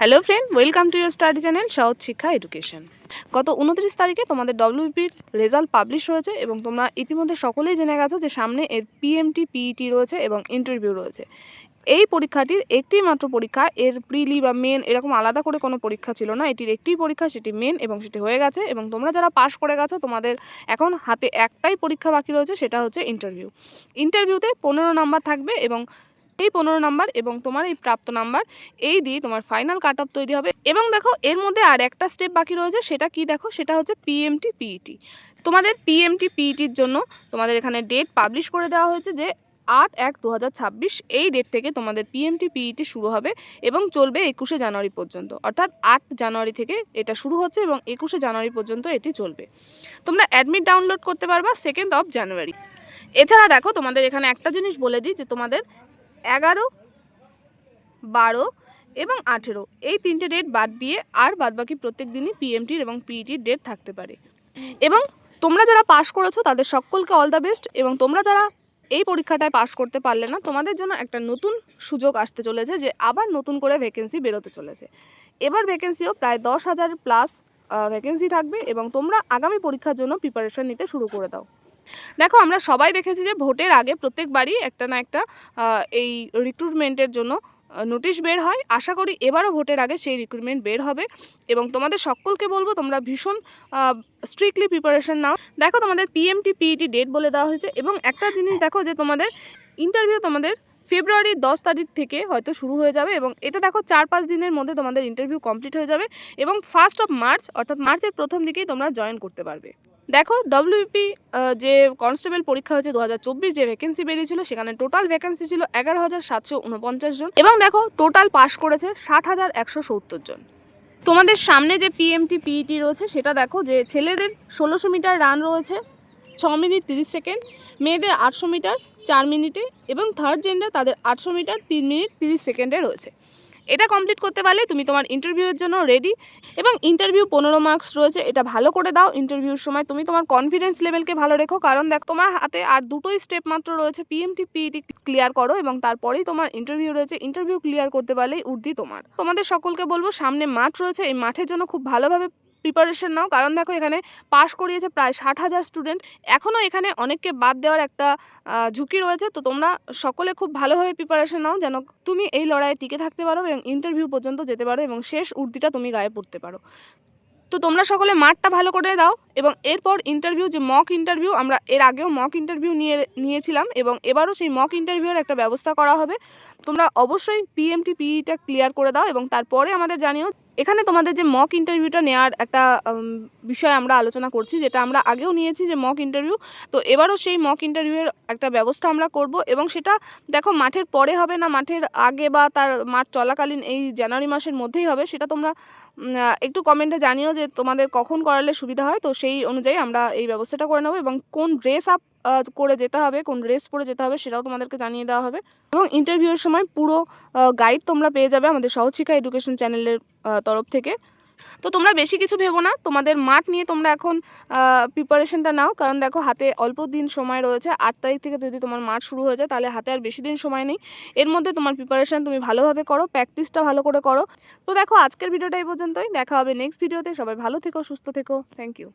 Hello friend welcome to your study channel south Shiksha education গত উনত্রিশ তারিখে তোমাদের ডব্লিউপির রেজাল্ট পাবলিশ হয়েছে এবং তোমরা ইতিমধ্যে সকলেই জেনে গেছো যে সামনে এর পিএমটি পিইটি E রয়েছে এবং ইন্টারভিউ রয়েছে। এই পরীক্ষাটির একটি মাত্র পরীক্ষা, এর প্রিলি বা মেন এরকম আলাদা করে কোনো পরীক্ষা ছিল না। এটির একটিই পরীক্ষা, সেটি মেন এবং সেটি হয়ে গেছে এবং তোমরা যারা পাশ করে গেছো, তোমাদের এখন হাতে একটাই পরীক্ষা বাকি রয়েছে, সেটা হচ্ছে ইন্টারভিউ ইন্টারভিউতে পনেরো নাম্বার থাকবে এবং এই পনেরো নাম্বার এবং তোমার এই প্রাপ্ত নাম্বার, এই দিয়ে তোমার ফাইনাল কাট অফ তৈরি হবে। এবং দেখো, এর মধ্যে আর একটা স্টেপ বাকি রয়েছে, সেটা কি দেখো? সেটা হচ্ছে পিএমটি পিইটি তোমাদের পিএমটি পিইটির জন্য তোমাদের এখানে ডেট পাবলিশ করে দেওয়া হয়েছে যে আট এক দু এই ডেট থেকে তোমাদের পিএমটি পিইটি শুরু হবে এবং চলবে একুশে জানুয়ারি পর্যন্ত। অর্থাৎ আট জানুয়ারি থেকে এটা শুরু হচ্ছে এবং একুশে জানুয়ারি পর্যন্ত এটি চলবে। তোমরা অ্যাডমিট ডাউনলোড করতে পারবা সেকেন্ড অফ জানুয়ারি এছাড়া দেখো, তোমাদের এখানে একটা জিনিস বলে দিই যে তোমাদের এগারো, বারো এবং আঠেরো। এই তিনটে ডেট বাদ দিয়ে আর বাদবাকি প্রত্যেক দিনই পিএমটির এবং পিইটির ডেট থাকতে পারে। এবং তোমরা যারা পাশ করেছ, তাদের সকলকে অল দ্য বেস্ট এবং তোমরা যারা এই পরীক্ষাটায় পাশ করতে পারলে না, তোমাদের জন্য একটা নতুন সুযোগ আসতে চলেছে যে আবার নতুন করে ভ্যাকেন্সি বেরোতে চলেছে। এবার ভ্যাকেন্সিও প্রায় দশ হাজার প্লাস ভ্যাকেন্সি থাকবে এবং তোমরা আগামী পরীক্ষার জন্য প্রিপারেশন নিতে শুরু করে দাও। দেখো, আমরা সবাই দেখেছি যে ভোটের আগে প্রত্যেকবারই একটা না একটা এই রিক্রুটমেন্টের জন্য নোটিশ বের হয়। আশা করি এবারও ভোটের আগে সেই রিক্রুটমেন্ট বের হবে। এবং তোমাদের সকলকে বলব, তোমরা ভীষণ স্ট্রিক্টলি প্রিপারেশন নাও। দেখো, তোমাদের পিএমটি পিইটি ডেট বলে দেওয়া হয়েছে। এবং একটা জিনিস দেখো যে, তোমাদের ইন্টারভিউ তোমাদের ফেব্রুয়ারির দশ তারিখ থেকে হয়তো শুরু হয়ে যাবে। এবং এটা দেখো, চার পাঁচ দিনের মধ্যে তোমাদের ইন্টারভিউ কমপ্লিট হয়ে যাবে। এবং ফার্স্ট অফ মার্চ অর্থাৎ মার্চের প্রথম দিকেই তোমরা জয়েন করতে পারবে। দেখো ডব্লিউপি যে কনস্টেবল পরীক্ষা হয়েছে দু হাজার চব্বিশ, যে ভ্যাকেন্সি বেরিয়েছিল, সেখানে টোটাল ভ্যাকেন্সি ছিল এগারো হাজার সাতশো উনপঞ্চাশ জন এবং দেখো টোটাল পাস করেছে ষাট হাজার একশো সত্তর জন। তোমাদের সামনে যে পিএমটি পিইটি রয়েছে, সেটা দেখো, যে ছেলেদের ষোলোশো মিটার রান রয়েছে, ছ মিনিট তিরিশ সেকেন্ড, মেয়েদের আটশো মিটার চার মিনিটে এবং থার্ড জেন্ডার তাদের আটশো মিটার তিন মিনিট তিরিশ সেকেন্ডে রয়েছে। এটা কমপ্লিট করতে পারলে তুমি তোমার ইন্টারভিউয়ের জন্য রেডি এবং ইন্টারভিউ পনেরো মার্কস রয়েছে, এটা ভালো করে দাও ইন্টারভিউর সময়। তুমি তোমার কনফিডেন্স লেভেলকে ভালো রেখো, কারণ দেখ তোমার হাতে আর দুটোই স্টেপ মাত্র রয়েছে পিএমটি পিইটি ক্লিয়ার করো এবং তারপরেই তোমার ইন্টারভিউ রয়েছে ইন্টারভিউ ক্লিয়ার করতে পারলেই উর্দি তোমার। তোমাদের সকলকে বলব, সামনে মাঠ রয়েছে, এই মাঠের জন্য খুব ভালোভাবে প্রিপারেশন নাও। কারণ দেখো এখানে পাশ করিয়েছে প্রায় ষাট হাজার স্টুডেন্ট এখনও এখানে অনেককে বাদ দেওয়ার একটা ঝুঁকি রয়েছে। তো তোমরা সকলে খুব ভালোভাবে প্রিপারেশন নাও। যেন তুমি এই লড়াইয়ে টিকে থাকতে পারো এবং ইন্টারভিউ পর্যন্ত যেতে পারো এবং শেষ উর্দিটা তুমি গায়ে পড়তে পারো। তো তোমরা সকলে মাঠটা ভালো করে দাও এবং এরপর ইন্টারভিউ যে মক ইন্টারভিউ আমরা এর আগেও মক ইন্টারভিউ নিয়ে, নিয়েছিলাম এবং এবারও সেই মক ইন্টারভিউর একটা ব্যবস্থা করা হবে। তোমরা অবশ্যই পিএমটি পিইটা ক্লিয়ার করে দাও এবং তারপরে আমাদের জানিও এখানে তোমাদের যে মক ইন্টারভিউটা নেওয়ার একটা বিষয় আমরা আলোচনা করছি, যেটা আমরা আগেও নিয়েছি যে মক ইন্টারভিউ তো এবারও সেই মক ইন্টারভিউয়ের একটা ব্যবস্থা আমরা করব এবং সেটা দেখো মাঠের পরে হবে না, মাঠের আগে বা তার মাঠ চলাকালীন এই জানুয়ারি মাসের মধ্যেই হবে, সেটা তোমরা একটু কমেন্টে জানিও যে তোমাদের কখন করালে সুবিধা হয়। তো সেই অনুযায়ী আমরা এই ব্যবস্থাটা করে নেব এবং কোন ড্রেস আপ করে যেতে হবে, কোন ড্রেস পরে যেতে হবে সেটাও তোমাদেরকে জানিয়ে দেওয়া হবে। এবং ইন্টারভিউয়ের সময় পুরো গাইড তোমরা পেয়ে যাবে আমাদের সহজ শিক্ষা এডুকেশন চ্যানেলের তরফ থেকে। তো তোমরা বেশি কিছু ভেবো না, তোমাদের মাঠ নিয়ে তোমরা এখন প্রিপারেশনটা নাও। কারণ দেখো হাতে অল্প দিন সময় রয়েছে, আট তারিখ থেকে যদি তোমার মাঠ শুরু হয়ে যায় তাহলে হাতে আর বেশি দিন সময় নেই। এর মধ্যে তোমার প্রিপারেশন তুমি ভালোভাবে করো প্র্যাকটিসটা ভালো করে করো। তো দেখো আজকের ভিডিওটা এই পর্যন্তই, দেখা হবে নেক্সট ভিডিওতে সবাই ভালো থেকো, সুস্থ থেকো। Thank you